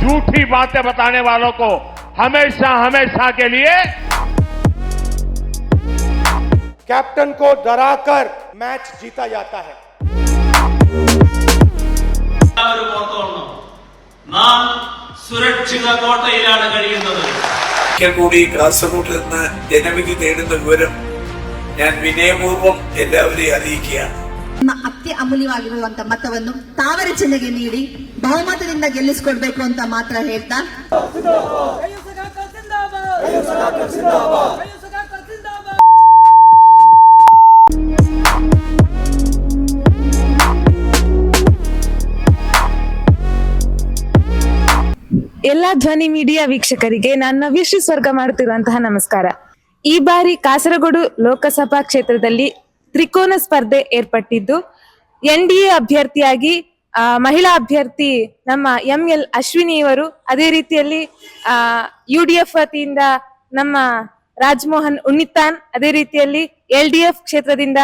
झूठी बातें बताने वालों को हमेशा हमेशा के लिए कैप्टन को डराकर मैच जीता जाता है എല്ലാവരും ഓർത്തോളണം നാം സുരക്ഷിത കോട്ടയിലാണ് കഴിയുന്നത് ഒരിക്കൽ കൂടി കാസർഗോഡ് നിന്ന് ജനവിധി നേടുന്ന വിവരം ഞാൻ വിനയപൂർവ്വം എല്ലാവരെയും അറിയിക്കുകയാണ് ನಮ್ಮ ಅತ್ಯ ಅಮೂಲ್ಯವಾಗಿರುವಂತ ಮತವನ್ನು ತಾವರ ಚಿಹ್ನೆಗೆ ನೀಡಿ ಬಹುಮತದಿಂದ ಗೆಲ್ಲಿಸಿಕೊಡ್ಬೇಕು ಅಂತ ಮಾತ್ರ ಹೇಳ್ತಾ. ಎಲ್ಲ ಧ್ವನಿ ಮೀಡಿಯಾ ವೀಕ್ಷಕರಿಗೆ ನಾನು ವಿಶ್ವ ಸ್ವರ್ಗ ಮಾಡುತ್ತಿರುವಂತಹ ನಮಸ್ಕಾರ. ಈ ಬಾರಿ ಕಾಸರಗೋಡು ಲೋಕಸಭಾ ಕ್ಷೇತ್ರದಲ್ಲಿ ತ್ರಿಕೋನ ಸ್ಪರ್ಧೆ ಏರ್ಪಟ್ಟಿದ್ದು. ಎನ್ ಡಿ ಎ ಅಭ್ಯರ್ಥಿಯಾಗಿ ಮಹಿಳಾ ಅಭ್ಯರ್ಥಿ ನಮ್ಮ ಎಂ ಎಲ್ ಅಶ್ವಿನಿ ಇವರು. ಅದೇ ರೀತಿಯಲ್ಲಿ ಯು ಡಿ ಎಫ್ ವತಿಯಿಂದ ನಮ್ಮ ರಾಜ್ಮೋಹನ್ ಉನ್ನಿತಾನ್ ಅದೇ ರೀತಿಯಲ್ಲಿ ಎಲ್ ಡಿ ಎಫ್ ಕ್ಷೇತ್ರದಿಂದ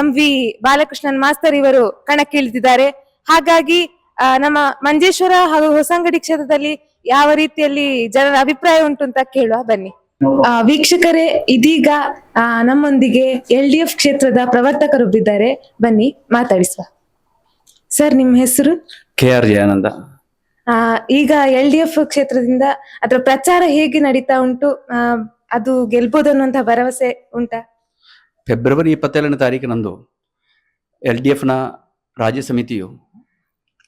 ಎಂ ವಿ ಬಾಲಕೃಷ್ಣನ್ ಮಾಸ್ತರ್ ಇವರು ಕಣಕ್ಕಿಳಿದಿದ್ದಾರೆ. ಹಾಗಾಗಿ ನಮ್ಮ ಮಂಜೇಶ್ವರ ಹಾಗೂ ಹೊಸಂಗಡಿ ಕ್ಷೇತ್ರದಲ್ಲಿ ಯಾವ ರೀತಿಯಲ್ಲಿ ಜನರ ಅಭಿಪ್ರಾಯ ಉಂಟು ಅಂತ ಕೇಳುವ, ಬನ್ನಿ. ವೀಕ್ಷಕರೇ ಇದೀಗ ನಮ್ಮೊಂದಿಗೆ ಎಲ್ ಡಿ ಎಫ್ ಕ್ಷೇತ್ರದ ಪ್ರವರ್ತಕರೊಬ್ಬಿದ್ದಾರೆ ಬನ್ನಿ ಮಾತಾಡಿಸುವ. ಸರ್ ನಿಮ್ಮ ಹೆಸರು? K R Jayananda. ಈಗ ಎಲ್ ಡಿ ಎಫ್ ಕ್ಷೇತ್ರದಿಂದ ಅದರ ಪ್ರಚಾರ ಹೇಗೆ ನಡೀತಾ ಉಂಟು? ಅದು ಗೆಲ್ಬಹುದು ಅನ್ನುವಂತಹ ಭರವಸೆ ಉಂಟಾ? ಫೆಬ್ರವರಿ ಇಪ್ಪತ್ತೇಳನೇ ತಾರೀಕಿನಂದು ಎಲ್ ಡಿ ಎಫ್ನ ರಾಜ್ಯ ಸಮಿತಿಯು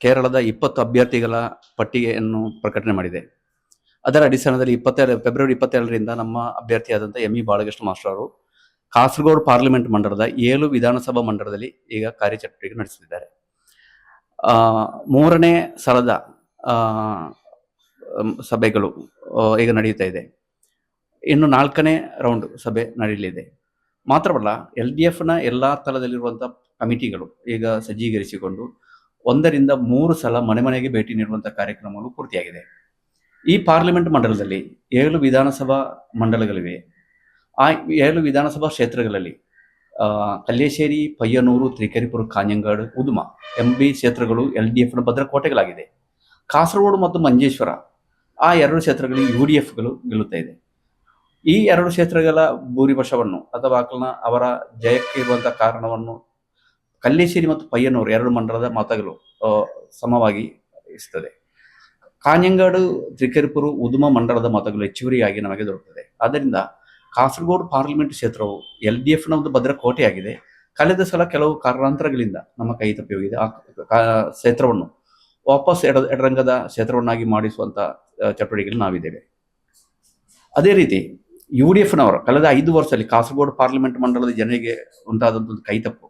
ಕೇರಳದ ಇಪ್ಪತ್ತು ಅಭ್ಯರ್ಥಿಗಳ ಪಟ್ಟಿಗೆಯನ್ನು ಪ್ರಕಟಣೆ ಮಾಡಿದೆ. ಅದರ ಅಡಿസ്ഥാನದಲ್ಲಿ ಇಪ್ಪತ್ತೆರಡು, ಫೆಬ್ರವರಿ ಇಪ್ಪತ್ತೆರಡರಿಂದ ನಮ್ಮ ಅಭ್ಯರ್ಥಿಯಾದಂಥ ಎಂ ಇ ಬಾಳಗೃಷ್ಣ ಮಾಸ್ಟರ್ ಅವರು ಕಾಸರಗೋಡು ಪಾರ್ಲಿಮೆಂಟ್ ಮಂಡಲದ ಏಳು ವಿಧಾನಸಭಾ ಮಂಡಲದಲ್ಲಿ ಈಗ ಕಾರ್ಯಚಟುವಟಿಕೆ ನಡೆಸುತ್ತಿದ್ದಾರೆ. ಮೂರನೇ ಸಲದ ಸಭೆಗಳು ಈಗ ನಡೆಯುತ್ತಾ ಇದೆ. ಇನ್ನು ನಾಲ್ಕನೇ ರೌಂಡ್ ಸಭೆ ನಡೆಯಲಿದೆ. ಮಾತ್ರವಲ್ಲ, ಎಲ್ ಡಿ ಎಫ್ನ ಎಲ್ಲ ತಲದಲ್ಲಿರುವಂಥ ಕಮಿಟಿಗಳು ಈಗ ಸಜ್ಜೀಕರಿಸಿಕೊಂಡು ಒಂದರಿಂದ ಮೂರು ಸಲ ಮನೆ ಮನೆಗೆ ಭೇಟಿ ನೀಡುವಂಥ ಕಾರ್ಯಕ್ರಮಗಳು ಪೂರ್ತಿಯಾಗಿದೆ. ಈ ಪಾರ್ಲಿಮೆಂಟ್ ಮಂಡಲದಲ್ಲಿ ಏಳು ವಿಧಾನಸಭಾ ಮಂಡಲಗಳಿವೆ. ಆ ಏಳು ವಿಧಾನಸಭಾ ಕ್ಷೇತ್ರಗಳಲ್ಲಿ ಕಲ್ಲೇಶ್ಶೇರಿ ಪಯ್ಯನೂರು, ತ್ರಿಕರಿಪುರ, ಕಾಂಜಂಗಾಡು, ಉದುಮ ಎಂಬಿ ಕ್ಷೇತ್ರಗಳು ಎಲ್ ಡಿ ಎಫ್ನ ಭದ್ರಕೋಟೆಗಳಾಗಿದೆ ಕಾಸರಗೋಡು ಮತ್ತು ಮಂಜೇಶ್ವರ ಆ ಎರಡು ಕ್ಷೇತ್ರಗಳಲ್ಲಿ ಯು ಡಿ ಎಫ್ಗಳು ಗೆಲ್ಲುತ್ತಾ ಇದೆ. ಈ ಎರಡು ಕ್ಷೇತ್ರಗಳ ಭೂರಿಪಕ್ಷವನ್ನು ಅಥವಾ ಆಕಲನ ಅವರ ಜಯಕ್ಕೆ ಇರುವಂತಹ ಕಾರಣವನ್ನು ಕಲ್ಲೇಶ್ಶೇರಿ ಮತ್ತು ಪಯ್ಯನೂರು ಎರಡು ಮಂಡಲದ ಮತಗಳು ಸಮವಾಗಿ ಇಸ್ತದೆ. ಕಾಂಜಂಗಾಡು ತ್ರಿಕೆರೆಪುರು, ಉದುಮ ಮಂಡಲದ ಮತಗಳು ಹೆಚ್ಚುವರಿಯಾಗಿ ನಮಗೆ ದೊರಕುತ್ತದೆ. ಆದ್ದರಿಂದ ಕಾಸರಗೋಡು ಪಾರ್ಲಿಮೆಂಟ್ ಕ್ಷೇತ್ರವು ಎಲ್ ಡಿ ಎಫ್ನ ಒಂದು ಭದ್ರಕೋಟೆಯಾಗಿದೆ. ಕಳೆದ ಸಲ ಕೆಲವು ಕಾರಣಾಂತರಗಳಿಂದ ನಮ್ಮ ಕೈ ತಪ್ಪಿ ಹೋಗಿದೆ. ಆ ಕ್ಷೇತ್ರವನ್ನು ವಾಪಸ್ ಎಡ, ಎಡರಂಗದ ಕ್ಷೇತ್ರವನ್ನಾಗಿ ಮಾಡಿಸುವಂಥ ಚಟುವಟಿಕೆಗಳು ನಾವಿದ್ದೇವೆ. ಅದೇ ರೀತಿ ಯು ಡಿ ಎಫ್ನವರು ಕಳೆದ ಐದು ವರ್ಷದಲ್ಲಿ ಕಾಸರಗೋಡು ಪಾರ್ಲಿಮೆಂಟ್ ಮಂಡಲದ ಜನರಿಗೆ ಉಂಟಾದಂಥ ಒಂದು ಕೈತಪ್ಪು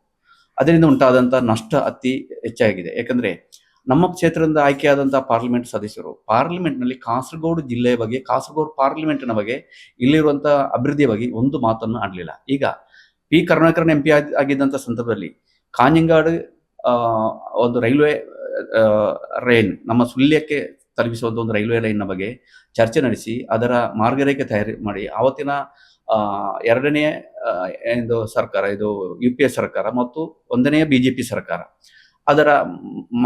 ಅದರಿಂದ ಉಂಟಾದಂಥ ನಷ್ಟ ಅತಿ ಹೆಚ್ಚಾಗಿದೆ. ಯಾಕಂದ್ರೆ ನಮ್ಮ ಕ್ಷೇತ್ರದಿಂದ ಆಯ್ಕೆಯಾದಂತಹ ಪಾರ್ಲಿಮೆಂಟ್ ಸದಸ್ಯರು ಪಾರ್ಲಿಮೆಂಟ್ನಲ್ಲಿ ಕಾಸರಗೋಡು ಜಿಲ್ಲೆಯ ಬಗ್ಗೆ, ಕಾಸರಗೋಡು ನ ಬಗ್ಗೆ ಇಲ್ಲಿರುವಂತಹ ಅಭಿವೃದ್ಧಿಯ ಬಗ್ಗೆ ಒಂದು ಮಾತನ್ನು ಆಡಲಿಲ್ಲ. ಈಗ ಪಿ ಕರುಣಾಕರನ್ ಎಂ ಪಿ ಆಗಿದ್ದಂಥ ಸಂದರ್ಭದಲ್ಲಿ ಕಾಂಜಂಗಾಡು ಒಂದು ರೈಲ್ವೆ ರೈನ್, ನಮ್ಮ ಸುಲ್ಯಕ್ಕೆ ತಲುಪಿಸುವಂಥ ಒಂದು ರೈಲ್ವೆ ನ ಬಗ್ಗೆ ಚರ್ಚೆ ನಡೆಸಿ, ಅದರ ಮಾರ್ಗರೇಖೆ ತಯಾರಿ ಮಾಡಿ, ಆವತ್ತಿನ ಎರಡನೇ ಇದು ಸರ್ಕಾರ, ಇದು ಯು ಸರ್ಕಾರ ಮತ್ತು ಒಂದನೆಯ ಬಿಜೆಪಿ ಸರ್ಕಾರ. ಅದರ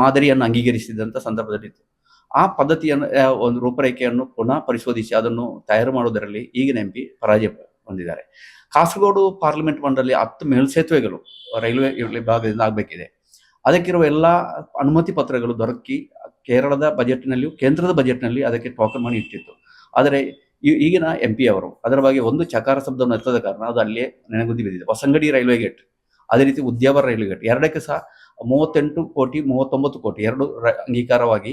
ಮಾದರಿಯನ್ನು ಅಂಗೀಕರಿಸಿದಂಥ ಸಂದರ್ಭದಲ್ಲಿತ್ತು ಆ ಪದ್ಧತಿಯನ್ನು ಒಂದು ರೂಪರೇಖೆಯನ್ನು ಪುನಃ ಪರಿಶೋಧಿಸಿ ಅದನ್ನು ತಯಾರು ಮಾಡುವುದರಲ್ಲಿ ಈಗಿನ ಎಂ ಪಿ ಪರಾಜಯ ಹೊಂದಿದ್ದಾರೆ. ಕಾಸರಗೋಡು ಪಾರ್ಲಿಮೆಂಟ್ ಮಂಡಳಿ ಹತ್ತು ಮೇಲ್ಸೇತುವೆಗಳು ರೈಲ್ವೆ ವಿಭಾಗದಿಂದ ಆಗಬೇಕಿದೆ. ಅದಕ್ಕಿರುವ ಎಲ್ಲ ಅನುಮತಿ ಪತ್ರಗಳು ದೊರಕಿ ಕೇರಳದ ಬಜೆಟ್ನಲ್ಲಿಯೂ ಕೇಂದ್ರದ ಬಜೆಟ್ನಲ್ಲಿ ಅದಕ್ಕೆ ಟೋಕನ್ ಮಾಡಿ ಇಟ್ಟಿತ್ತು. ಆದರೆ ಈಗಿನ ಎಂ ಪಿ ಅವರು ಅದರ ಬಗ್ಗೆ ಒಂದು ಚಕಾರ ಶಬ್ದವನ್ನು ಎತ್ತದ ಕಾರಣ ಅದು ಅಲ್ಲಿಯೇ ನೆನೆಗುದ್ದಿ ಬಿದ್ದಿದೆ. ಹೊಸಂಗಡಿ ರೈಲ್ವೆ ಗೇಟ್, ಅದೇ ರೀತಿ ಉದ್ಯಾವರ ರೈಲ್ವೆ ಗೇಟ್, ಎರಡಕ್ಕೆ ಸಹ ಮೂವತ್ತೆಂಟು ಕೋಟಿ, ಮೂವತ್ತೊಂಬತ್ತು ಕೋಟಿ, ಎರಡು ಅಂಗೀಕಾರವಾಗಿ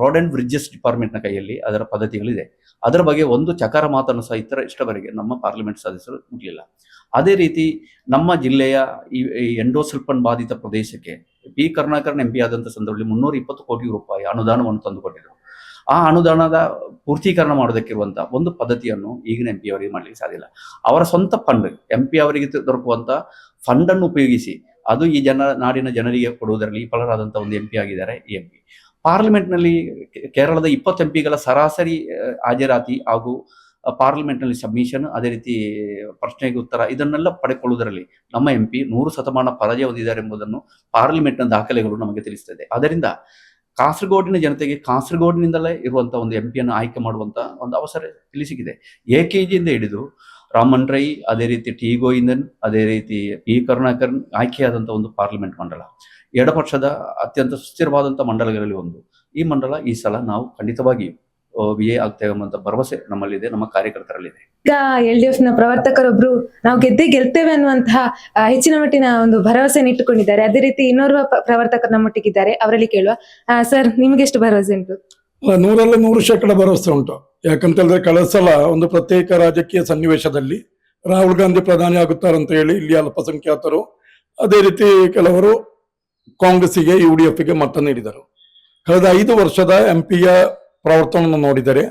ರೋಡ್ ಅಂಡ್ ಬ್ರಿಡ್ಜಸ್ ಡಿಪಾರ್ಟ್ಮೆಂಟ್ನ ಕೈಯಲ್ಲಿ ಅದರ ಪದ್ಧತಿಗಳಿದೆ. ಅದರ ಬಗ್ಗೆ ಒಂದು ಚಕಾರ ಮಾತನ್ನು ಸಹ ಇತರ ಇಷ್ಟವರೆಗೆ ನಮ್ಮ ಪಾರ್ಲಿಮೆಂಟ್ ಸದಸ್ಯರು ಇರಲಿಲ್ಲ ಅದೇ ರೀತಿ ನಮ್ಮ ಜಿಲ್ಲೆಯ ಈ ಎಂಡೋಸಲ್ಪನ್ ಬಾಧಿತ ಪ್ರದೇಶಕ್ಕೆ ಪಿ ಕರುಣಾಕರನ್ ಎಂ ಪಿ ಆದಂಥ ಸಂದರ್ಭದಲ್ಲಿ ಮುನ್ನೂರ ಇಪ್ಪತ್ತು ಕೋಟಿ ರೂಪಾಯಿ ಅನುದಾನವನ್ನು ತಂದುಕೊಟ್ಟಿದ್ದರು ಆ ಅನುದಾನದ ಪೂರ್ತೀಕರಣ ಮಾಡೋದಕ್ಕಿರುವಂಥ ಒಂದು ಪದ್ಧತಿಯನ್ನು ಈಗಿನ ಎಂ ಪಿ ಅವರಿಗೆ ಮಾಡಲಿಕ್ಕೆ ಸಾಧ್ಯ ಇಲ್ಲ. ಅವರ ಸ್ವಂತ ಫಂಡ್ ಎಂ ಪಿ ಅವರಿಗೆ ದೊರಕುವಂಥ ಫಂಡನ್ನು ಉಪಯೋಗಿಸಿ ಅದು ಈ ಜನ, ನಾಡಿನ ಜನರಿಗೆ ಕೊಡುವುದರಲ್ಲಿ ವಿಫಲರಾದಂಥ ಒಂದು ಎಂ ಆಗಿದ್ದಾರೆ ಈ ಎಂ ಪಿ ಪಾರ್ಲಿಮೆಂಟ್ನಲ್ಲಿ ಕೇರಳದ ಇಪ್ಪತ್ತು ಎಂ ಪಿಗಳ ಸರಾಸರಿ ಹಾಜರಾತಿ ಹಾಗೂ ಪಾರ್ಲಿಮೆಂಟ್ನಲ್ಲಿ ಸಬ್ಮಿಷನ್, ಅದೇ ರೀತಿ ಪ್ರಶ್ನೆಗೆ ಉತ್ತರ, ಇದನ್ನೆಲ್ಲ ಪಡೆಕೊಳ್ಳುವುದರಲ್ಲಿ ನಮ್ಮ ಎಂ ಪಿ ನೂರು ಶತಮಾನ ಪರಾಜಯ ಹೊಂದಿದ್ದಾರೆ ಎಂಬುದನ್ನು ಪಾರ್ಲಿಮೆಂಟ್ನ ದಾಖಲೆಗಳು ನಮಗೆ ತಿಳಿಸ್ತದೆ. ಅದರಿಂದ ಕಾಸರಗೋಡಿನ ಜನತೆಗೆ ಕಾಸರಗೋಡಿನಿಂದಲೇ ಇರುವಂತಹ ಒಂದು ಎಂ ಪಿಯನ್ನು ಆಯ್ಕೆ ಮಾಡುವಂತ ಒಂದು ಅವಸರ ಇಲ್ಲಿ ಸಿಕ್ಕಿದೆ. ಎ ಕೆ ಜಿಯಿಂದ ಹಿಡಿದು ರಾಮನ್ ರೈ, ಅದೇ ರೀತಿ ಟಿ. ಗೋವಿಂದನ್, ಅದೇ ರೀತಿ ಪಿ ಕರುಣಾಕರನ್ ಆಯ್ಕೆಯಾದಂಥ ಒಂದು ಪಾರ್ಲಿಮೆಂಟ್ ಮಂಡಲ. ಎಡಪಕ್ಷದ ಅತ್ಯಂತ ಸುಸ್ಥಿರವಾದಂಥ ಮಂಡಲಗಳಲ್ಲಿ ಒಂದು. ಈ ಮಂಡಲ ಈ ಸಲ ನಾವು ಖಂಡಿತವಾಗಿ ವಿಜಯ ಎ. ಆಗ್ತೇವೆ ಎಂಬಂತ ಭರವಸೆ ನಮ್ಮಲ್ಲಿದೆ, ನಮ್ಮ ಕಾರ್ಯಕರ್ತರಲ್ಲಿದೆ. ಈಗ ಎಲ್ ಡಿ ಎಫ್ನ ಪ್ರವರ್ತಕರೊಬ್ರು ನಾವು ಗೆದ್ದೇ ಗೆಲ್ತೇವೆ ಅನ್ನುವಂತಹ ಹೆಚ್ಚಿನ ಮಟ್ಟಿನ ಒಂದು ಭರವಸೆಯನ್ನು ಇಟ್ಟುಕೊಂಡಿದ್ದಾರೆ. ಅದೇ ರೀತಿ ಇನ್ನೋರ್ವ ಪ್ರವರ್ತಕರ ನಮ್ಮೊಟ್ಟಿಗಿದ್ದಾರೆ ಅವರಲ್ಲಿ ಕೇಳುವ ಸರ್, ನಿಮ್ಗೆ ಎಷ್ಟು ಭರವಸೆ ಉಂಟು? ನೂರಲ್ಲ ನೂರು ಶೇಕಡ ಭರವಸೆ ಉಂಟು. ಯಾಕಂತ ಹೇಳಿದ್ರೆ ಕಳೆದ ಸಲ ಒಂದು ಪ್ರತ್ಯೇಕ ರಾಜಕೀಯ ಸನ್ನಿವೇಶದಲ್ಲಿ ರಾಹುಲ್ ಗಾಂಧಿ ಪ್ರಧಾನಿ ಅಂತ ಹೇಳಿ ಇಲ್ಲಿ ಅಲ್ಪಸಂಖ್ಯಾತರು ಅದೇ ರೀತಿ ಕೆಲವರು ಕಾಂಗ್ರೆಸ್ಸಿಗೆ, ಯು ಡಿ ಎಫ್ಗೆ ಮತ ನೀಡಿದರು. ಕಳೆದ ಐದು ವರ್ಷದ ಎಂ ಪಿಯ ಪ್ರವರ್ತನವನ್ನು ನೋಡಿದರೆ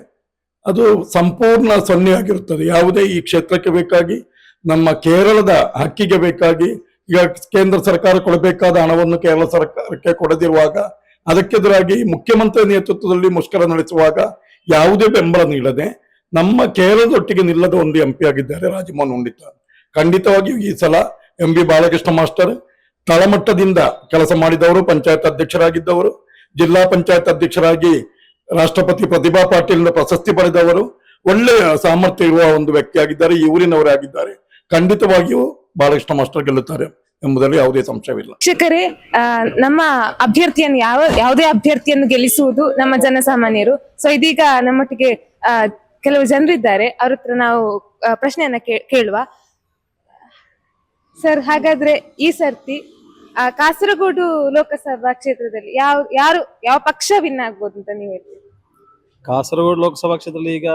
ಅದು ಸಂಪೂರ್ಣ ಸೊನ್ನೆ ಆಗಿರುತ್ತದೆ. ಯಾವುದೇ ಈ ಕ್ಷೇತ್ರಕ್ಕೆ ಬೇಕಾಗಿ, ನಮ್ಮ ಕೇರಳದ ಹಕ್ಕಿಗೆ ಬೇಕಾಗಿ, ಈಗ ಕೇಂದ್ರ ಸರ್ಕಾರ ಕೊಡಬೇಕಾದ ಹಣವನ್ನು ಕೇರಳ ಸರ್ಕಾರಕ್ಕೆ ಕೊಡದಿರುವಾಗ ಅದಕ್ಕೆದುರಾಗಿ ಮುಖ್ಯಮಂತ್ರಿ ನೇತೃತ್ವದಲ್ಲಿ ಮುಷ್ಕರ ನಡೆಸುವಾಗ ಯಾವುದೇ ಬೆಂಬಲ ನೀಡದೆ ನಮ್ಮ ಕೇರಳದೊಟ್ಟಿಗೆ ನಿಲ್ಲದ ಒಂದು ಎಂ ಪಿ ಆಗಿದ್ದಾರೆ ರಾಜಮೋಹನ್ ಉಂಡಿತ ಖಂಡಿತವಾಗಿಯೂ ಈ ಸಲ ಎಂ ಬಿ ಬಾಲಕೃಷ್ಣ ಮಾಸ್ಟರ್ ತಳಮಟ್ಟದಿಂದ ಕೆಲಸ ಮಾಡಿದವರು, ಪಂಚಾಯತ್ ಅಧ್ಯಕ್ಷರಾಗಿದ್ದವರು, ಜಿಲ್ಲಾ ಪಂಚಾಯತ್ ಅಧ್ಯಕ್ಷರಾಗಿ ರಾಷ್ಟ್ರಪತಿ ಪ್ರತಿಭಾ ಪಾಟೀಲ್ ಪ್ರಶಸ್ತಿ ಪಡೆದವರು, ಒಳ್ಳೆಯ ಸಾಮರ್ಥ್ಯ ಇರುವ ಒಂದು ವ್ಯಕ್ತಿಯಾಗಿದ್ದಾರೆ, ಈ ಊರಿನವರೇ ಆಗಿದ್ದಾರೆ. ಖಂಡಿತವಾಗಿಯೂ ಬಾಲಕೃಷ್ಣ ಮಾಸ್ಟರ್ ಗೆಲ್ಲುತ್ತಾರೆ. ಎಂಬುದರಲ್ಲಿ ಯಾವುದೇ ಸಂಶಯವಿಲ್ಲ. ಶಿಕ್ಷಕರೇ ನಮ್ಮ ಅಭ್ಯರ್ಥಿಯನ್ನು ಯಾವ ಯಾವುದೇ ಅಭ್ಯರ್ಥಿಯನ್ನು ಗೆಲ್ಲಿಸುವುದು ನಮ್ಮ ಜನಸಾಮಾನ್ಯರು. ಸೊ ಇದೀಗ ನಮ್ಮೊಟ್ಟಿಗೆ ಆ, ಕೆಲವು ಜನರಿದ್ದಾರೆ. ಅವ್ರ ಹತ್ರ ನಾವು ಆ, ಪ್ರಶ್ನೆಯನ್ನ ಕೇ- ಕೇಳುವ. ಸರ್ ಹಾಗಾದ್ರೆ ಈ ಸರ್ತಿ ಆ, ಕಾಸರಗೋಡು ಲೋಕಸಭಾ ಕ್ಷೇತ್ರದಲ್ಲಿ ಯಾವ ಯಾರು ಯಾವ ಪಕ್ಷ ವಿನ್ ಆಗ್ಬೋದು ಅಂತ ನೀವು ಹೇಳ್ತೀರಿ? ಕಾಸರಗೋಡು ಲೋಕಸಭಾ ಕ್ಷೇತ್ರದಲ್ಲಿ ಈಗ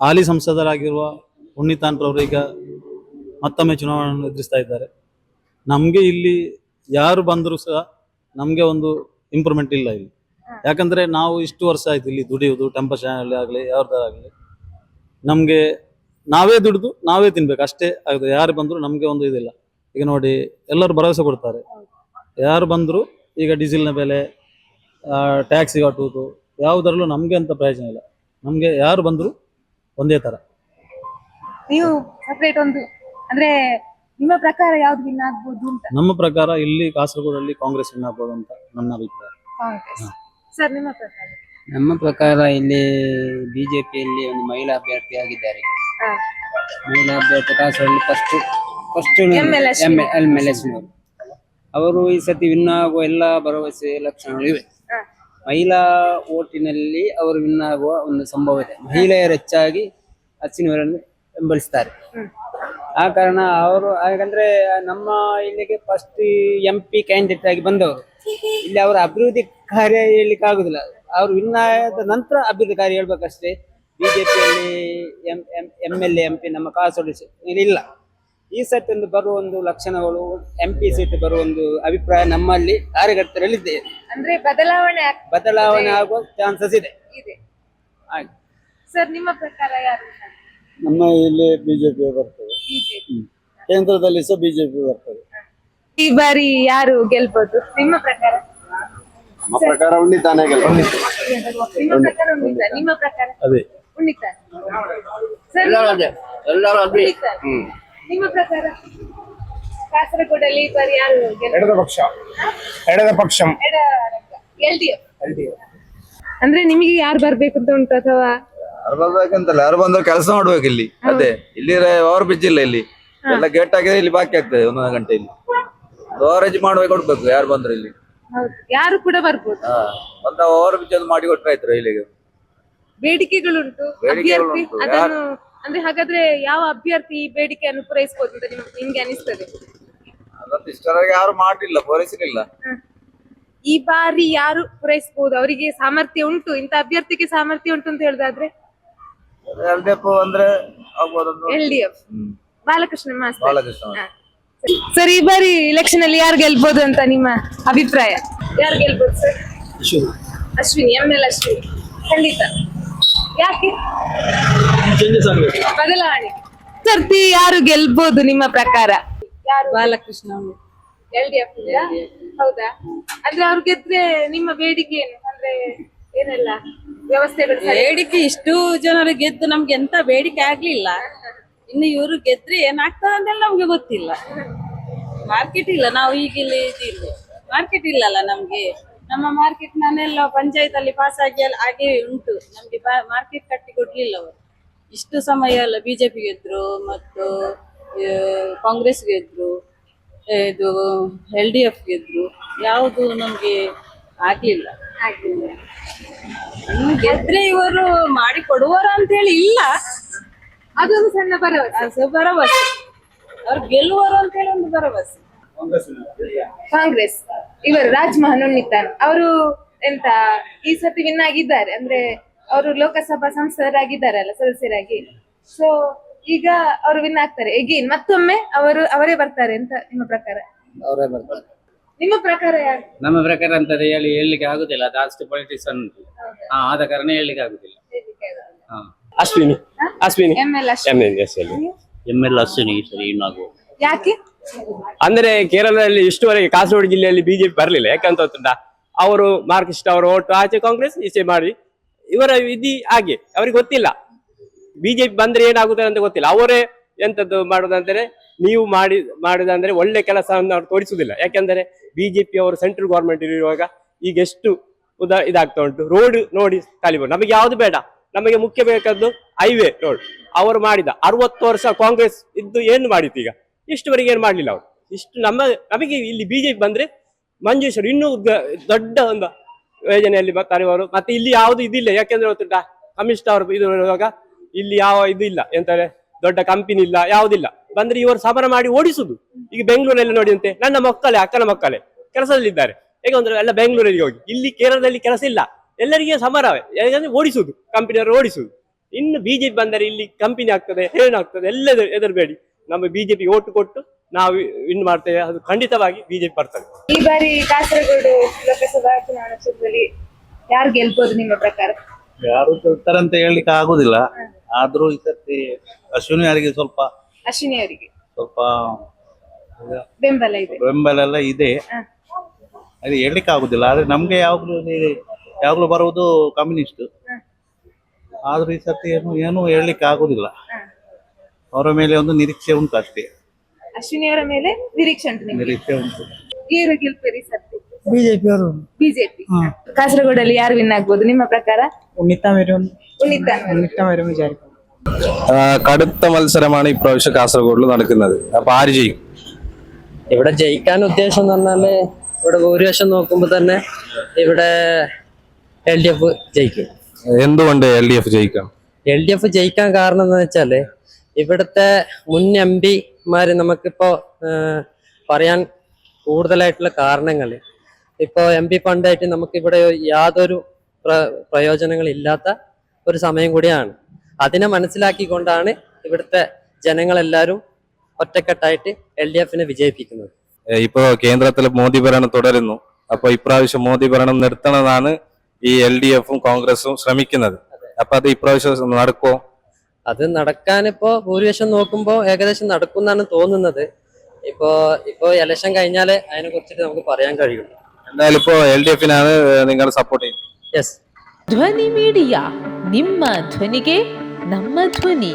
ಹಾಲಿ ಸಂಸದರಾಗಿರುವ ಉನ್ನಿತಾನ್ರವರು ಈಗ ಮತ್ತೊಮ್ಮೆ ಚುನಾವಣೆಯನ್ನು ಎದುರಿಸ್ತಾ ಇದ್ದಾರೆ. ನಮಗೆ ಇಲ್ಲಿ ಯಾರು ಬಂದರೂ ಸಹ ನಮಗೆ ಒಂದು ಇಂಪ್ರೂವ್ಮೆಂಟ್ ಇಲ್ಲ ಇಲ್ಲಿ. ಯಾಕಂದ್ರೆ ನಾವು ಇಷ್ಟು ವರ್ಷ ಆಯ್ತು ಇಲ್ಲಿ ದುಡಿಯುವುದು ಟೆಂಪರ್ ಶಾನಲ್ಲಿ ಆಗಲಿ ಯಾವ್ದಾಗಲಿ ನಮಗೆ ನಾವೇ ದುಡಿದು ನಾವೇ ತಿನ್ಬೇಕು, ಅಷ್ಟೇ ಆಗುತ್ತೆ. ಯಾರು ಬಂದರೂ ನಮಗೆ ಒಂದು ಇದಿಲ್ಲ. ಈಗ ನೋಡಿ, ಎಲ್ಲರೂ ಭರವಸೆ ಕೊಡ್ತಾರೆ. ಯಾರು ಬಂದರೂ ಈಗ ಡೀಸೆಲ್ನ ಬೆಲೆ ಟ್ಯಾಕ್ಸಿ ಕಟ್ಟುವುದು ಯಾವುದರಲ್ಲೂ ನಮಗೆ ಅಂತ ಪ್ರಯೋಜನ ಇಲ್ಲ. ನಮಗೆ ಯಾರು ಬಂದರೂ ಒಂದೇ ಥರ. ನೀವು ಸಪ್ರೇಟ್ ಒಂದು ಅಂದ್ರೆ ನಿಮ್ಮ ಪ್ರಕಾರ ಯಾವ್ದು ವಿನ್ ಆಗ್ಬೋದು ಅಂತ? ನಮ್ಮ ಪ್ರಕಾರ ಇಲ್ಲಿ ಕಾಸರಗೋಡಲ್ಲಿ ಕಾಂಗ್ರೆಸ್ ವಿನ್ ಆಗ್ಬೋದು ಅಂತ ನನ್ನ ಅಭಿಪ್ರಾಯ. ಕಾಂಗ್ರೆಸ್. ಸರ್ ನಿಮ್ಮ ಪ್ರಕಾರ? ನಮ್ಮ ಪ್ರಕಾರ ಇಲ್ಲಿ ಬಿಜೆಪಿಯಲ್ಲಿ ಒಂದು ಮಹಿಳಾ ಅಭ್ಯರ್ಥಿ ಆಗಿದ್ದಾರೆ ಹಾ. ಮಹಿಳಾ ಅಭ್ಯರ್ಥಿ Kasaragod first first ML Ashwini. L L ಎಸ್ನವರು ಅವರು ಈ ಸತಿ ವಿನ್ ಆಗುವ ಎಲ್ಲ ಭರವಸೆ ಲಕ್ಷಣಗಳು ಇವೆ. ಹಾ. ಮಹಿಳಾ ಓಟಿನಲ್ಲಿ ಅವರು ವಿನ್ ಆಗುವ ಒಂದು ಸಂಭವ ಇದೆ ಮಹಿಳೆಯರು ಹೆಚ್ಚಾಗಿ ಅಚ್ಚಿನವರನ್ನು ಬೆಂಬಲಿಸ್ತಾರೆ. ಆ ಕಾರಣ ಅವರು ಯಾಕಂದ್ರೆ ನಮ್ಮ ಇಲ್ಲಿಗೆ ಫಸ್ಟ್ ಎಂ ಪಿ ಕ್ಯಾಂಡಿಡೇಟ್ ಆಗಿ ಬಂದವರು. ಇಲ್ಲಿ ಅವರ ಅಭಿವೃದ್ಧಿ ಕಾರ್ಯ ಹೇಳಲಿಕ್ಕೆ ಆಗುದಿಲ್ಲ. ಅವರು ವಿನ್ ಆದ ನಂತರ ಅಭಿವೃದ್ಧಿ ಕಾರ್ಯ ಹೇಳ್ಬೇಕಷ್ಟೇ. ಬಿಜೆಪಿಯಲ್ಲಿ M M M L M P ನಮ್ಮ ಕಾಸರಗೋಡು ಸ- ಇಲ್ಲ ಈ ಸೆಟ್ ಒಂದು ಬರುವ ಒಂದು ಲಕ್ಷಣಗಳು ಎಂ ಪಿ ಸೀಟ್ ಬರುವ ಒಂದು ಅಭಿಪ್ರಾಯ ನಮ್ಮಲ್ಲಿ ಕಾರ್ಯಕರ್ತರಲ್ಲಿದೆ. ಅಂದ್ರೆ ಬದಲಾವಣೆ ಬದಲಾವಣೆ ಆಗುವ ಚಾನ್ಸಸ್ ಇದೆ. ಇದೆ. ಹಾಗೆ ಸರ್ ನಿಮ್ಮ ಪ್ರಕಾರ ಯಾರು ನಮ್ಮ ಇಲ್ಲಿ ಬಿಜೆಪಿ ಬರ್ತದೆ. ಕೇಂದ್ರದಲ್ಲಿ ಸಹ ಬಿಜೆಪಿ ಬರ್ತದೆ. ಈ ಬಾರಿ ಯಾರು ಗೆಲ್ಬಹುದು ನಿಮ್ಮ ಪ್ರಕಾರ? ನಮ್ಮ ಪ್ರಕಾರ ಉಣ್ಣಿತಾನೆ ನಿಮ್ಮ ಪ್ರಕಾರ ಉಂಡಿತ ನಿಮ್ಮ ಪ್ರಕಾರ? ಅದೇ. ಉಂಡಿತ ಸರ್. ಉಂಡಿತ. ನಿಮ್ಮ ಪ್ರಕಾರ? ಕಾಸರಗೋಡಲ್ಲಿ ಈ ಬಾರಿ ಯಾರು ಎಡದ ಪಕ್ಷ. ಎಡದ ಪಕ್ಷ. ಎಲ್ ಡಿ ಅಂದ್ರೆ ನಿಮಗೆ ಯಾರು ಬರ್ಬೇಕು ಅಂತ ಉಂಟು ಅಥವಾ ಯಾರು ಬರ್ಬೇಕಂತಲ್ಲ ಯಾರು ಬಂದ್ರೆ ಕೆಲಸ ಮಾಡ್ಬೇಕು ಇಲ್ಲಿ. ಅದೇ ಇಲ್ಲಿ ಓವರ್ ಬ್ರಿಡ್ಜ್ ಇಲ್ಲ ಇಲ್ಲಿ. ಎಲ್ಲ ಗೇಟ್ ಹಾಕಿದ್ರೆ ಇಲ್ಲಿ ಬಾಕಿ ಆಗ್ತದೆ ಒಂದೊಂದು ಗಂಟೆ ಇಲ್ಲಿ. ಓವರೇಜ್ ಮಾಡ್ಬೇಕು ಕೊಡ್ಬೇಕು ಯಾರು ಬಂದ್ರೆ ಇಲ್ಲಿ. ಹೌದು ಯಾರು ಕೂಡ ಬರ್ಬೋದು. ಹಾ ಒಂದ ಓವರ್ ಬ್ರಿಡ್ಜ್ ಒಂದು ಮಾಡಿ ಕೊಟ್ರೆ ಆಯ್ತು ಇಲ್ಲಿಗೆ ಬೇಡಿಕೆಗಳುಂಟು ಬೇಡಿಕೆಗಳು ಅಭ್ಯರ್ಥಿ ಉಂಟು. ಅದನ್ನು ಅಂದ್ರೆ ಹಾಗಾದ್ರೆ ಯಾವ ಅಭ್ಯರ್ಥಿ ಈ ಬೇಡಿಕೆಯನ್ನು ಪೂರೈಸಬಹುದು ಅಂತ ನಿಮ್- ನಿಮ್ಗೆ ಅನಿಸ್ತದೆ? ಅದೊಂದು ಇಷ್ಟರವರೆಗೆ ಯಾರು ಮಾಡ್ಲಿಲ್ಲ ಪೂರೈಸಲಿಲ್ಲ ಈ ಬಾರಿ ಯಾರು ಪೂರೈಸಬಹುದು ಅವರಿಗೆ ಸಾಮರ್ಥ್ಯ ಉಂಟು ಇಂತ ಅಭ್ಯರ್ಥಿಗೆ ಸಾಮರ್ಥ್ಯ ಉಂಟು ಅಂತ ಹೇಳುದಾದ್ರೆ? ಎಲ್ ಡಿ ಎಫ್ ಅಂದ್ರೆ ಆಗ್ಬೋದೊಂದು L D F Balakrishna. Sir ಈ ಬಾರಿ ಇಲೆಕ್ಷನ್ ಅಲ್ಲಿ ಯಾರು ಗೆಲ್ಬಹುದು ಅಂತ ನಿಮ್ಮ ಅಭಿಪ್ರಾಯ? ಯಾರು ಗೆಲ್ಬಹುದು sir? Ashwini. M L Ashwini. ಖಂಡಿತ. ಯಾಕೆ? ಬದಲಾವಣೆ. ಸರ್ತಿ ಯಾರು ಗೆಲ್ಬಹುದು ನಿಮ್ಮ ಪ್ರಕಾರ? ಯಾರು? ಬಾಲಕೃಷ್ಣ ಎಲ್ ಡಿ ಎಫ್ ಹೌದಾ? ಅಂದ್ರೆ ಅವ್ರು ಗೆದ್ರೆ ನಿಮ್ಮ ಬೇಡಿಕೆ ಏನು? ಅಂದ್ರೆ ಏನೆಲ್ಲ ವ್ಯವಸ್ಥೆಗಳು ಬೇಡಿಕೆ, ಇಷ್ಟು ಜನರು ಗೆದ್ದು ನಮ್ಗೆ ಎಂತ ಬೇಡಿಕೆ ಆಗ್ಲಿಲ್ಲ. ಇನ್ನು ಇವರು ಗೆದ್ರೆ ಏನಾಗ್ತದೆ ಅಂತೆಲ್ಲ ನಮ್ಗೆ ಗೊತ್ತಿಲ್ಲ. ಮಾರ್ಕೆಟ್ ಇಲ್ಲ, ನಾವು ಈಗ ಇದಿಲ್ಲ. ಮಾರ್ಕೆಟ್ ಇಲ್ಲಲ್ಲ ನಮ್ಗೆ. ನಮ್ಮ ಮಾರ್ಕೆಟ್ ನಾನೆಲ್ಲ ಪಂಚಾಯತ್ ಅಲ್ಲಿ ಪಾಸ್ ಆಗಿ ಹಾಗೆ ಉಂಟು. ನಮ್ಗೆ ಮಾರ್ಕೆಟ್ ಕಟ್ಟಿ ಕೊಡ್ಲಿಲ್ಲ ಅವರು. ಇಷ್ಟು ಸಮಯ ಎಲ್ಲ ಬಿಜೆಪಿ ಗೆದ್ರು, ಮತ್ತು ಕಾಂಗ್ರೆಸ್ ಗೆದ್ರು, ಇದು ಎಲ್ ಡಿ ಎಫ್ ಗೆದ್ರು. ಯಾವುದು ನಮ್ಗೆ ಆಗ್ಲಿಲ್ಲ. ಇನ್ನು ಗೆದ್ರೆ ಇವರು ಮಾಡಿ ಕೊಡುವರ ಅಂತ ಹೇಳಿ ಇಲ್ಲ. ಅದೊಂದು ಸಣ್ಣ ಭರವಸೆ. ಭರವಸೆ. ಅವ್ರು ಗೆಲ್ಲುವರು ಅಂತ ಹೇಳಿ ಒಂದು ಭರವಸೆ. ಕಾಂಗ್ರೆಸ್. ಇವರು ರಾಜ್ಮೋಹನ್ ಉನ್ನಿತಾನ್ ಅವರು ಎಂತ ಈ ಸತಿ ವಿನ್ ಆಗಿದ್ದಾರೆ. ಅಂದ್ರೆ ಅವರು ಲೋಕಸಭಾ ಸಂಸದರಾಗಿದ್ದಾರಲ್ಲ ಸದಸ್ಯರಾಗಿ. ಸೊ ಈಗ ಅವರು ವಿನ್ ಆಗ್ತಾರೆ. ಎಗೇನ್ ಮತ್ತೊಮ್ಮೆ ಅವರು ಅವರೇ ಬರ್ತಾರೆ ಅಂತ ನಿಮ್ಮ ಪ್ರಕಾರ? ಅವರೇ ಬರ್ತಾರೆ. ನಿಮ್ಮ ಪ್ರಕಾರ ಯಾರು? ನಮ್ಮ ಪ್ರಕಾರ ಅಂತ ಹೇಳಿ ಹೇಳಲಿಕ್ಕೆ ಆಗುದಿಲ್ಲ. ಜಾಸ್ತಿ ಪೊಲಿಟಿಕ್ಸ್ ಉಂಟು. ಹಾ ಆದ ಕಾರಣ ಹೇಳಲಿಕ್ಕೆ ಆಗುದಿಲ್ಲ. ಹಾ. Ashwini. Ashwini. M L M L Ashwini ಸರಿ ಇನ್ನಾಗು ಯಾಕೆ? ಅಂದ್ರೆ ಕೇರಳದಲ್ಲಿ ಇಷ್ಟುವರೆಗೆ ಕಾಸರಗೋಡು ಜಿಲ್ಲೆಯಲ್ಲಿ ಬಿಜೆಪಿ ಬರಲಿಲ್ಲ. ಯಾಕಂತ ಗೊತ್ತುಂಟಾ? ಅವರು ಮಾರ್ಕ್ಸಿಸ್ಟ್ ಅವರು ಓಟು ಆಚೆ ಕಾಂಗ್ರೆಸ್ ಈಚೆ ಮಾಡಿ. ಇವರ ವಿಧಿ ಹಾಗೆ. ಅವ್ರಿಗೆ ಗೊತ್ತಿಲ್ಲ. ಬಿಜೆಪಿ ಬಂದ್ರೆ ಏನಾಗುತ್ತೆ ಅಂತ ಗೊತ್ತಿಲ್ಲ. ಅವರೇ ಎಂತದ್ದು ಮಾಡುದಂದ್ರೆ ನೀವು ಮಾಡಿ, ಮಾಡುದಂದ್ರೆ ಒಳ್ಳೆ ಕೆಲಸವನ್ನು ಅವ್ರು ತೋರಿಸುದಿಲ್ಲ ಯಾಕೆಂದ್ರೆ ಬಿಜೆಪಿ ಅವರು ಸೆಂಟ್ರಲ್ ಗೌರ್ಮೆಂಟ್ ಇರುವಾಗ ಈಗ ಎಷ್ಟು ಉದಾ, ಇದಾಗ್ತಾ ಉಂಟು. ರೋಡ್ ನೋಡಿ ಮಾಡಿ. ನಮಗೆ ಯಾವ್ದು ಬೇಡ. ನಮಗೆ ಮುಖ್ಯ ಬೇಕಾದ್ದು ಹೈವೇ ರೋಡ್ ಅವರು ಮಾಡಿದ ಅರವತ್ತು ವರ್ಷ ಕಾಂಗ್ರೆಸ್ ಇದ್ದು ಏನು ಮಾಡಿತ್ತು ಈಗ? ಇಷ್ಟುವರೆಗೆ ಏನು ಮಾಡಲಿಲ್ಲ ಅವರು. ಇಷ್ಟು ನಮ್ಮ, ನಮಗೆ ಇಲ್ಲಿ ಬಿಜೆಪಿ ಬಂದ್ರೆ ಮಂಜೇಶ್ವರ್ ಇನ್ನೂ ದೊಡ್ಡ ಒಂದು ಯೋಜನೆಯಲ್ಲಿ ಬರ್ತಾರೆ ಅವರು. ಮತ್ತೆ ಇಲ್ಲಿ ಯಾವುದು ಇದಿಲ್ಲ. ಯಾಕೆಂದ್ರೆ ಗೊತ್ತುಂಟಾ? ಕಮ್ಯುನಿಸ್ಟ್ ಅವರು ಇದು ಇರುವಾಗ ಇಲ್ಲಿ ಯಾವ ಇದು ಇಲ್ಲ ಎಂತಾರೆ ದೊಡ್ಡ ಕಂಪನಿ ಇಲ್ಲ ಯಾವುದಿಲ್ಲ. ಬಂದ್ರೆ ಇವರು ಸಮರ ಮಾಡಿ ಓಡಿಸುದು. ಈಗ ಬೆಂಗಳೂರಲ್ಲಿ ನೋಡಿ ಅಂತೆ ನನ್ನ ಮಕ್ಕಳೇ ಅಕ್ಕನ ಮಕ್ಕಳೇ ಕೆಲಸದಲ್ಲಿದ್ದಾರೆ. ಹೇಗಂದ್ರೆ ಎಲ್ಲ ಬೆಂಗಳೂರಿಗೆ ಹೋಗಿ. ಇಲ್ಲಿ ಕೇರಳದಲ್ಲಿ ಕೆಲಸ ಇಲ್ಲ. ಎಲ್ಲರಿಗೆ ಸಮರವೇ. ಯಾಕಂದ್ರೆ ಓಡಿಸುದು ಕಂಪನಿಯವರು ಓಡಿಸುದು. ಇನ್ನು ಬಿಜೆಪಿ ಬಂದರೆ ಇಲ್ಲಿ ಕಂಪನಿ ಆಗ್ತದೆ ಏನಾಗ್ತದೆ ಎಲ್ಲ ಎದರ್ಬೇಡಿ. ನಮ್ಮ ಬಿಜೆಪಿ ಓಟು ಕೊಟ್ಟು ನಾವು ವಿನ್ ಮಾಡ್ತೇವೆ. ಅದು ಖಂಡಿತವಾಗಿ ಬಿಜೆಪಿ ಬರ್ತದೆ. ಈ ಬಾರಿ ಕಾಸರಗೋಡು ಲೋಕಸಭಾ ಚುನಾವಣಾ ಕ್ಷೇತ್ರದಲ್ಲಿ ಯಾರು ಗೆಲ್ಬಹುದು ನಿಮ್ಮ ಪ್ರಕಾರ? ಯಾರು ಗೆಲ್ತಾರಂತ ಅಂತ ಹೇಳಲಿಕ್ಕೆ ಆಗುದಿಲ್ಲ. ಆದ್ರೂ ಈ ಸರ್ತಿ ಅಶ್ವಿನಿ ಅವರಿಗೆ ಸ್ವಲ್ಪ ಅಶ್ವಿನಿ ಅವರಿಗೆ. ಸ್ವಲ್ಪ ಬೆಂಬಲ ಇದೆ. ಬೆಂಬಲ ಎಲ್ಲ ಇದೆ. ಅದೇ ಹೇಳಲಿಕ್ಕೆ ಆಗುದಿಲ್ಲ ಆದ್ರೆ ನಮ್ಗೆ ಯಾವಾಗ್ಲೂ ಯಾವಾಗ್ಲೂ ಬರುವುದು ಕಮ್ಯುನಿಸ್ಟ್. ಆದ್ರೂ ಈ ಸರ್ತಿ ಏನು ಏನು ಹೇಳಲಿಕ್ಕೆ ಆಗುದಿಲ್ಲ. ಅವರ ಮೇಲೆ ಒಂದು ನಿರೀಕ್ಷೆ ಉಂಟು ಅಷ್ಟೇ. ಅಶ್ವಿನಿ ಅವರ ಮೇಲೆ ನಿರೀಕ್ಷೆ ಉಂಟು ನಿರೀಕ್ಷೆ ಉಂಟು. ಗೇರು ಗೆಲ್ಪೇರಿ ಸರ್ತಿ. ಬಿಜೆಪಿ ಅವರು ಬಿಜೆಪಿ ಕಾಸರಗೋಡಲ್ಲಿ ಯಾರು ವಿನ್ ಆಗ್ಬೋದು ನಿಮ್ಮ പ്രകാര ഉണ്ണിത്താൻ വരും ഉണ്ണിത്താൻ വരും. ഉണ്ണിത്താൻ വരും വിചാരിക്കും കടുത്ത മത്സരമാണ് ഇപ്രാവശ്യം കാസർഗോഡിൽ നടക്കുന്നത് അപ്പൊ ആര് ചെയ്യും ഇവിടെ ജയിക്കാൻ ഉദ്ദേശം എന്ന് പറഞ്ഞാല് ഇവിടെ ഭൂരിപക്ഷം നോക്കുമ്പോ തന്നെ ഇവിടെ എൽ ഡി എഫ് ജയിക്കും എന്തുകൊണ്ട് എൽ ഡി എഫ് ജയിക്കണം എൽ ഡി എഫ് ജയിക്കാൻ കാരണം എന്ന് വെച്ചാല് ഇവിടുത്തെ മുൻ എം പിമാര് നമുക്കിപ്പോ ആ, പറയാൻ കൂടുതലായിട്ടുള്ള കാരണങ്ങൾ ഇപ്പോ എം പി ഫണ്ടായിട്ട് നമുക്കിവിടെ യാതൊരു പ്ര- പ്രയോജനങ്ങളില്ലാത്ത ഒരു സമയം കൂടിയാണ്. അതിനെ മനസ്സിലാക്കിക്കൊണ്ടാണ് ഇവിടുത്തെ ജനങ്ങളെല്ലാവരും ഒറ്റക്കെട്ടായിട്ട് എൽ ഡി എഫിനെ വിജയിപ്പിക്കുന്നത്. ഇപ്പോൾ കേന്ദ്രത്തിൽ മോദി ഭരണം തുടരുന്നു. അപ്പോൾ ഇപ്രാവശ്യം മോദി ഭരണം നിർത്തണമെന്നാണ് ഈ എൽ ഡി എഫും കോൺഗ്രസും ശ്രമിക്കുന്നത്. അപ്പൊ അത് ഇപ്രാവശ്യം നടക്കുമോ അത് നടക്കാനിപ്പോ ഭൂരിപക്ഷം നോക്കുമ്പോ ഏകദേശം നടക്കും എന്നാണ് തോന്നുന്നത്. ഇപ്പോ ഇപ്പോ ഇലക്ഷൻ കഴിഞ്ഞാലേ അതിനെ കുറിച്ചിട്ട് നമുക്ക് പറയാൻ കഴിയുള്ളൂ. എന്തായാലും ഇപ്പോ എൽ ഡി എഫിനാണ് നിങ്ങൾ സപ്പോർട്ട് ചെയ്യുന്നത് യെസ് ಧ್ವನಿ ಮೀಡಿಯಾ ನಿಮ್ಮ ಧ್ವನಿಗೆ ನಮ್ಮ ಧ್ವನಿ